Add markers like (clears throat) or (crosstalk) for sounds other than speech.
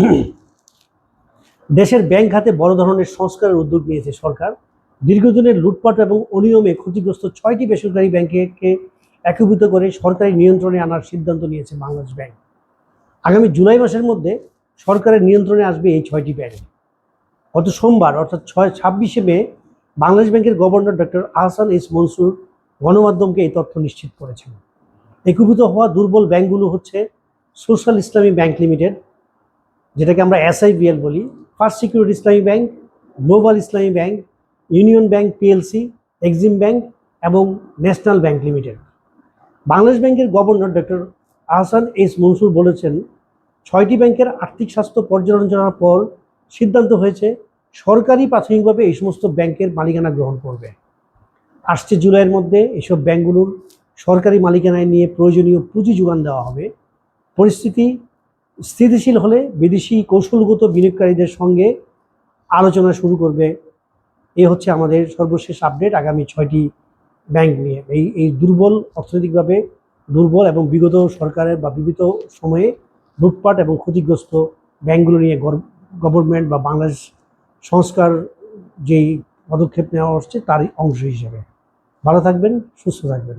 (clears throat) দেশের ব্যাংক খাতে বড় ধরনের সংস্কারের উদ্যোগ নিয়েছে সরকার। দীর্ঘদিনের লুটপাট এবং অনিয়মে ক্ষতিগ্রস্ত ছয়টি বেসরকারি ব্যাংককে একীভূত করে সরকারি নিয়ন্ত্রণে আনার সিদ্ধান্ত নিয়েছে বাংলাদেশ ব্যাংক। আগামী জুলাই মাসের মধ্যে সরকারের নিয়ন্ত্রণে আসবে এই ছয়টি ব্যাংক। গত সোমবার, অর্থাৎ ছয়, ছাব্বিশে মে, বাংলাদেশ ব্যাংকের governor doctor Ahsan S Mansur গণমাধ্যমকে এই তথ্য নিশ্চিত করেছেন। একীভূত হওয়া দুর্বল ব্যাংকগুলো হচ্ছে সোশ্যাল ইসলামী ব্যাংক লিমিটেড যেটাকে আমরা এসআইবিএল বলি। First security Islami bank global Islami bank union bank PLC Exim bank এবং ন্যাশনাল ব্যাংক লিমিটেড বাংলাদেশ ব্যাংকের governor doctor Ahsan S Mansur বলেছেন, ছয়টি ব্যাংকের আর্থিক স্বাস্থ্য পর্যালোচনার পর সিদ্ধান্ত হয়েছে সরকারি প্রাথমিকভাবে এই সমস্ত ব্যাংকের মালিকানা গ্রহণ করবে। আসছে জুলাইয়ের মধ্যে এসব ব্যাংকগুলোর সরকারি মালিকানায় নিয়ে প্রয়োজনীয় পুঁজি যোগান দেওয়া হবে। পরিস্থিতি স্থিতিশীল হলে বিদেশি কৌশলগত বিনিয়োগকারীদের সঙ্গে আলোচনা শুরু করবে। এ হচ্ছে আমাদের সর্বশেষ আপডেট আগামী ছয়টি ব্যাংক নিয়ে। এই এই দুর্বল অর্থনৈতিকভাবে দুর্বল এবং বিগত সরকারের বা বিগত সময়ে লুটপাট এবং ক্ষতিগ্রস্ত ব্যাংকগুলো নিয়ে গভর্নমেন্ট বা বাংলাদেশ সংস্কার যেই পদক্ষেপ নেওয়া হচ্ছে তারই অংশ হিসেবে। ভালো থাকবেন, সুস্থ থাকবেন।